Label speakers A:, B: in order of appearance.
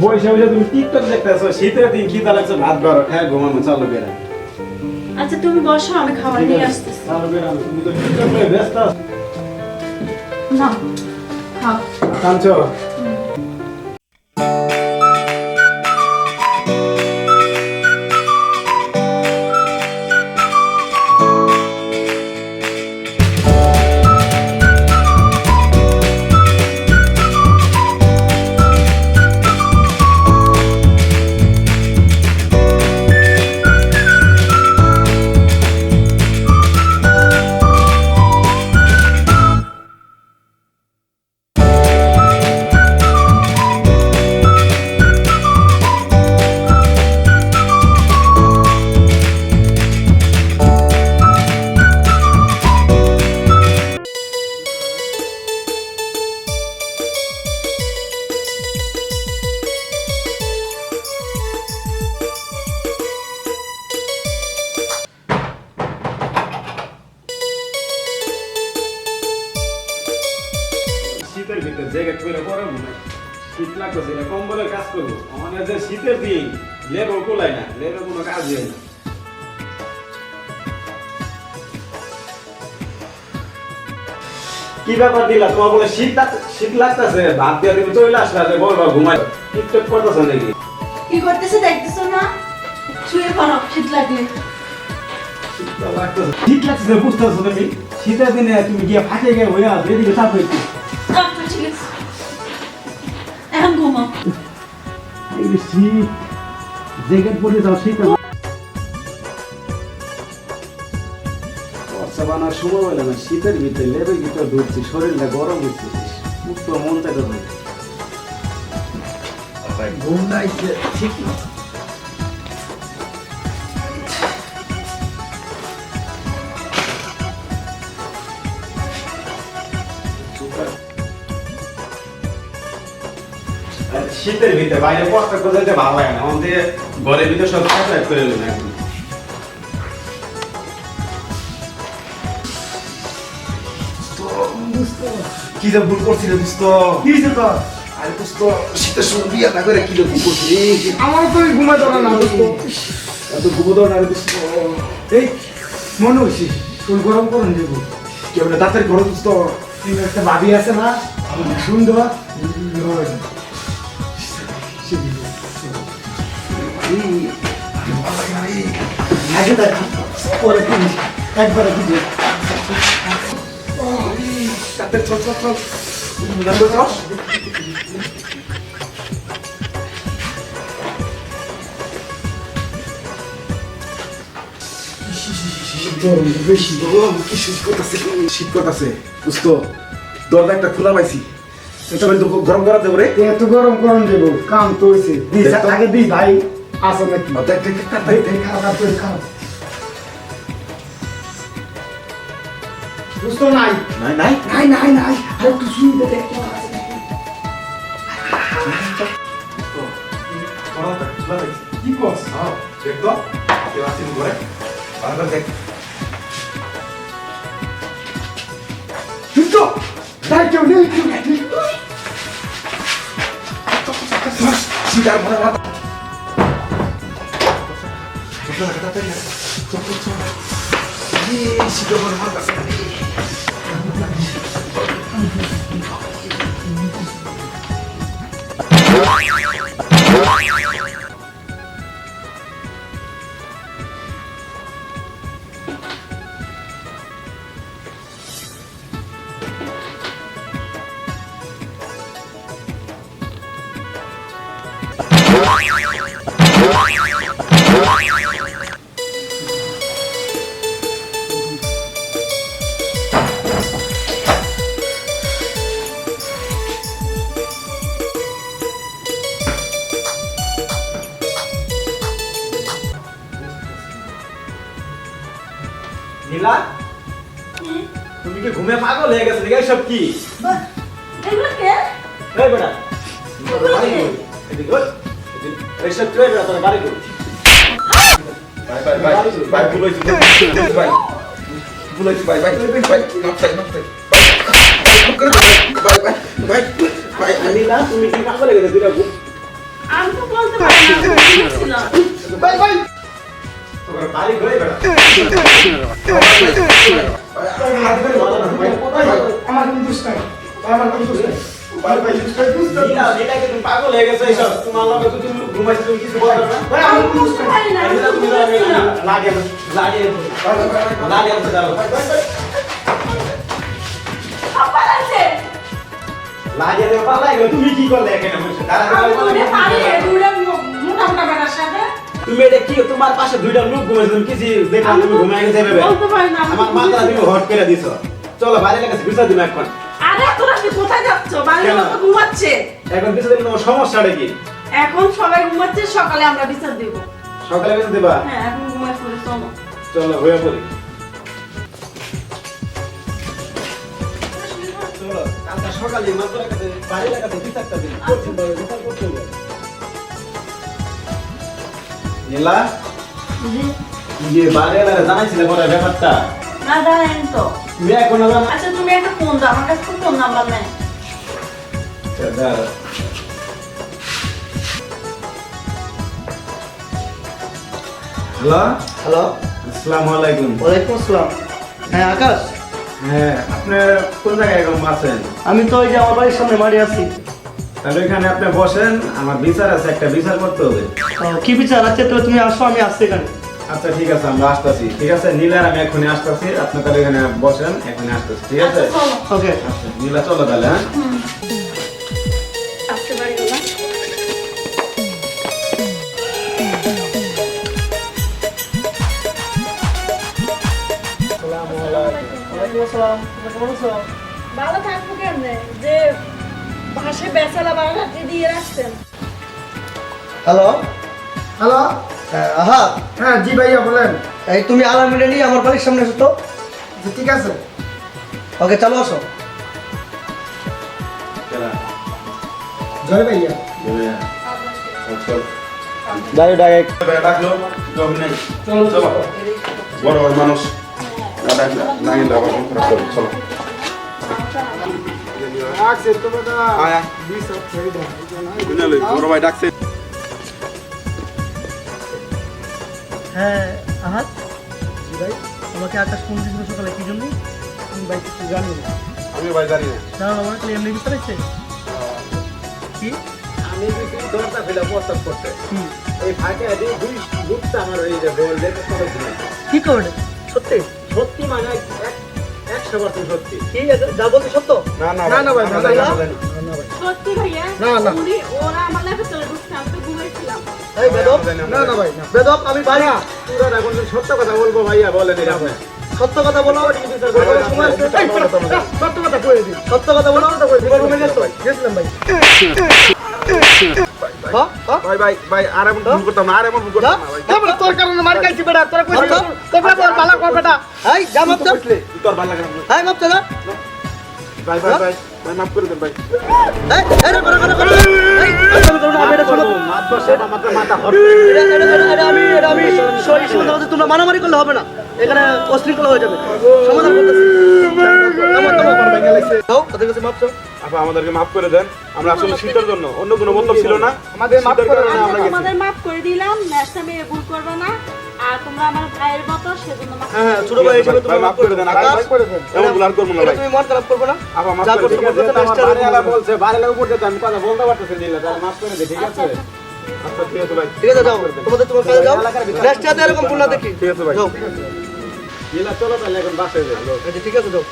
A: বসে বসে তুমি টিকটক দেখতেছো শীতের দিন কি লাগছে? ভাত বারো হ্যাঁ ঘুমানো চলো বেড়া
B: আচ্ছা তুমি বসো আমি খাবার নিয়ে আসতেছি।
A: চলো বেড়ানো তুমি তো টিকটক নিয়ে ব্যস্ত
B: না খাও।
A: কাঁদছো? লাগতেছে কম্বলের কাজ করব। আমাদের যে শীতের দিন কোলাই না কোনো কাজ হয় না কি ব্যাপার দিলা? তোমার বলে শীত শীত লাগতেছে ভাত দিয়ে তুমি চলে আসলে যে বলবা ঘুমাই টিকটক করতেছো নাকি?
B: কি করতেছে দেখতেছো না? শুয়ে পড়ো শীত লাগলে।
A: শীত লাগতেছে। শীত লাগতেছে বুঝতেছো তুমি শীতের দিনে তুমি গিয়ে ফাঁকে গিয়ে আসবে এদিকে চাপ হয়েছে শীত জ্যাকেট পরে যাও শীত বানার সময় হলো না শীতের ভিতরে লেবের ভিতরে ঢুকছি শরীরটা গরম হচ্ছে মুক্ত মন থেকে ধরে ঘুম লাগছে ঠিক না। শীতের ভিতরে বাইরে কষ্ট করে যেতে ভালো লাগে না। আমাদের ঘরের ভিতরে সব সাইড করে নেবেন এখন কি যে ভুল করছি দোস্ত?
C: কি হয়েছে তোর
A: আরে দোস্ত শীতের সময় বিয়ে না করে কি যে ভুল করছি
C: আমার তো ঘুমাই ধরে না দোস্ত।
A: এত ঘুমোদো না দোস্ত।
C: এই মনে হচ্ছে তোর গরম করুন দেবো
A: কেমন তাড়াতাড়ি করো দোস্ত।
C: তুই একটা ভাবি আছে না সুন্দর আগে দেখ পরে কিনিস একবারে দিবি
A: তাড়াতাড়ি চল চল চল। চল।
C: গরম বেশি
A: গরম। কি শীত করতেছে শীত করতেছে? দোস্ত দরজা একটা খোলা পাইছি। তো গরম করা যাবে রে।
C: এত গরম করুন দেবো? কাম তো হয়েছে দিস
A: দেখ তো।
C: আগে দিস ভাই আসো নাকি
A: দেখ দেখ দেখ তাড়াতাড়ি দেখ
C: খারাপ করে খারাপ বুঝতো নাই
A: নাই নাই
C: নাই নাই নাই আর একটু শুনতে দেখ কেমন আছে নাকি।
A: দরজা খোলা পাইছি
C: কি কস
A: হ্যাঁ দেখ তো কেউ আসেনি ঘরে ভালো করে দেখ
C: কিন্তু তাই কেউ নেই কেউ নেই
A: সিটার মনে মাথা তাড়াতাড়ি চল চল চল এই সিটার মনে মাথা নীলা? তুমি কি ঘুমে পাগল হয়ে গেছো দেখে সব কি?
B: এগুলো কে?
A: এই বেটা। বাড়ি কই? এদিকে ওই এদিকে এইসব কে বেটা তোর বাড়ি কই? বাই বাই বাই বাই বুলাইছি বাই বুলাইছি বাই বাই বাই নকটাই নকটাই বাই বাই বাই বাই নীলা তুমি কি পাগল হয়ে গেছো?
B: আমি তো বলতে পারি না।
A: ভাই ভাই। পাগল হয়ে গেছো এইসব। তোমার লগে তুমি ঘুমাইছো তুমি কিছু বলছো না।
D: দোষ নাই
B: পারি না, আমি
A: লাগে লাগে। লাগে। লাগে গেল। তুমি কি করলে এখানে বসে? দাঁড়া
B: আমি মোটা মোটা বেটার সাথে।
A: তুমি এটা কি তোমার পাশে দুইটা লোক ঘুমাইছো তুমি কিছু দেখলাম তুমি ঘুমাই গেছে ভেবে আমার মাথা তুমি হট করে দিছো। চলো বাইরে লেগেছে বিচার দিবে এখন।
B: আরে তোরা কি কোথায় যাচ্ছ?
A: কেন?
B: লোক ঘুমাচ্ছে।
A: এখন বিচার দিলে তোমার সমস্যাটা কি?
B: এখন সবাই ঘুমাচ্ছে সকালে আমরা বিচার দেব।
A: সকালে বিচার দিবা?
B: হ্যাঁ এখন ঘুমাই পড়ে চলো।
A: চলো হয়ে পড়ি। চলো কালকে সকালে মাত্র কাছে বাড়ি লাগাতে বিচারটা দিন বিচার করতে হবে। নীলা? যে বাড়ি এলাকা জানাইছিলে পরে ব্যাপারটা?
B: না জানেন তো।
A: তুমি এখন
B: আচ্ছা তুমি একটা ফোন দাও আমার কাছে ফোন নাম্বার নেই।
A: হ্যালো?
D: হ্যালো।
A: আসসালামু আলাইকুম।
D: ওয়ালাইকুম আসসালাম। হ্যাঁ আকাশ?
A: হ্যাঁ আপনি কোন জায়গায় এখন আছেন?
D: আমি তো ওই যে আমার বাড়ির সামনে মারি আছি।
A: তাহলে এখানে আপনি বসেন আমার বিচার আছে একটা বিচার করতে হবে।
D: কি বিচার? আছে তাহলে তুমি আসো আমি আসছি এখানে।
A: আচ্ছা ঠিক আছে আমরা আসতেছি। ঠিক আছে নীলার আমি এখনই আসতেছি। আপনি তাহলে এখানে বসেন এখনই আসতেছি ঠিক আছে?
B: আচ্ছা
D: ওকে।
A: আচ্ছা নীলা চলো তাহলে হ্যাঁ?
B: ভালো থাকব কেমনে? যে ভাসে বেচালা বাড়াতে দিয়ে রাখছেন
D: হ্যালো?
C: হ্যালো?
D: হ্যাঁ, আহা।
C: হ্যাঁ জি ভাইয়া বলেন।
D: এই তুমি আলার মিলে নিয়ে আমার বাড়ির সামনে এসো তো।
C: জি, ঠিক আছে।
D: ওকে চলো আসো।
C: জয় ভাইয়া।
A: দাঁড়িয়ে ডাকে। ডাকলো নেই। চলো চলো। বড় বড় মানুষ। না ডাকলে না গেলে আবার মন খারাপ করবে চলো।
C: তো
A: আয় বড় ভাই
D: হ্যাঁ আহাত। ভাই আমাকে আকাশ ফোন দিয়েছিল সকালে কি জন্য?
C: আমি ভাই কিছু জানি না।
A: আমি ভাই জানি না।
D: না আমার কাছে এমনি ভিতরে আছে। কি?
A: আমি যদি দরজা ফেলে প্রস্তাব করতে। এই ফাঁকে আদি দুই লুকটা আমার এই যে বল করে
D: সত্যি
A: সত্যি মানে এক একশো পার্সেন্ট সত্যি
D: ঠিক আছে যা বলছি সত্য
A: না না
C: না, না ভাই, না, না, না।
B: সত্যি ভাইয়া
C: না, না।
B: উনি ওরা আমার লেগে চলে ঢুকছে আমি তো ঘুমাইছিলাম
D: এই বেদব
C: না না ভাই না
D: বেদব আমি বাড়ি
A: পুরো এখন সত্য কথা বলব ভাইয়া বলেন এটা আপনি
D: সত্য কথা বলো
C: সত্য কথা
D: কথা বলো
C: গেছিলাম ভাই
D: হ্যাঁ হ্যাঁ
A: ভাই ভাই ভাই আর এমন ফোন করতাম না আর এমন ফোন করতাম না ভাই
C: তোর কারণে মার খাইছি বেটা তোরা কইছিস
D: আচ্ছা।
C: তোর বেটা কর বেটা
D: এই যা মাপ চল
A: তোর ভালো লাগে না
D: এই মাপ চল
A: ভাই ভাই ভাই ভাই মাফ করে দেন ভাই
D: এই এই রে, করো করো করো এই আমি এটা শোনো
A: মাথা মাথা হট
D: এটা এটা এটা- এটা আমি এটা আমি সই সমাধান তোমরা মারামারি করলে হবে না এখানে অশৃঙ্খলা হয়ে যাবে। সমাধান করতেছি।
A: আপা আমাদেরকে মাফ করে দেন। আমরা আসলে শীতের জন্য অন্য কোনো মতলব ছিল না।
C: আমাদের মাফ করে
B: মাফ করে দিলাম নেক্সট টাইমে ভুল করবে না। আর তোমরা আমার ভাইয়ের মতো সেজন্য মাফ
D: হ্যাঁ হ্যাঁ ছোট ভাই হিসেবে তুমি
A: মাফ করে দেন, আকাশ।
D: আকাশ
C: করে দেন।
A: এমন ভুল আর করব না ভাই।
D: তুমি মন খারাপ করবে না?
A: আপা মাফ করে
D: করছ
A: ঠিক আছে
D: বলতে
A: আমার
D: next time
A: বাড়িওয়ালা
D: এরকম
A: বলছে বাড়িওয়ালা উপর যেতে আমি কথা বলতে পারতেছি না তাহলে মাফ করে দে ঠিক আছে?
B: আচ্ছা,
A: আচ্ছা। ঠিক আছে ভাই।
D: ঠিক আছে যাও। তোমাদের তোমার কাজে যাও। নেক্সট যাতে এরকম ভুল না দেখি।
A: ঠিক আছে ভাই।
D: যাও।
A: নীলা চলো তাহলে এখন বাসে যাই।
D: আচ্ছা, ঠিক আছে যাও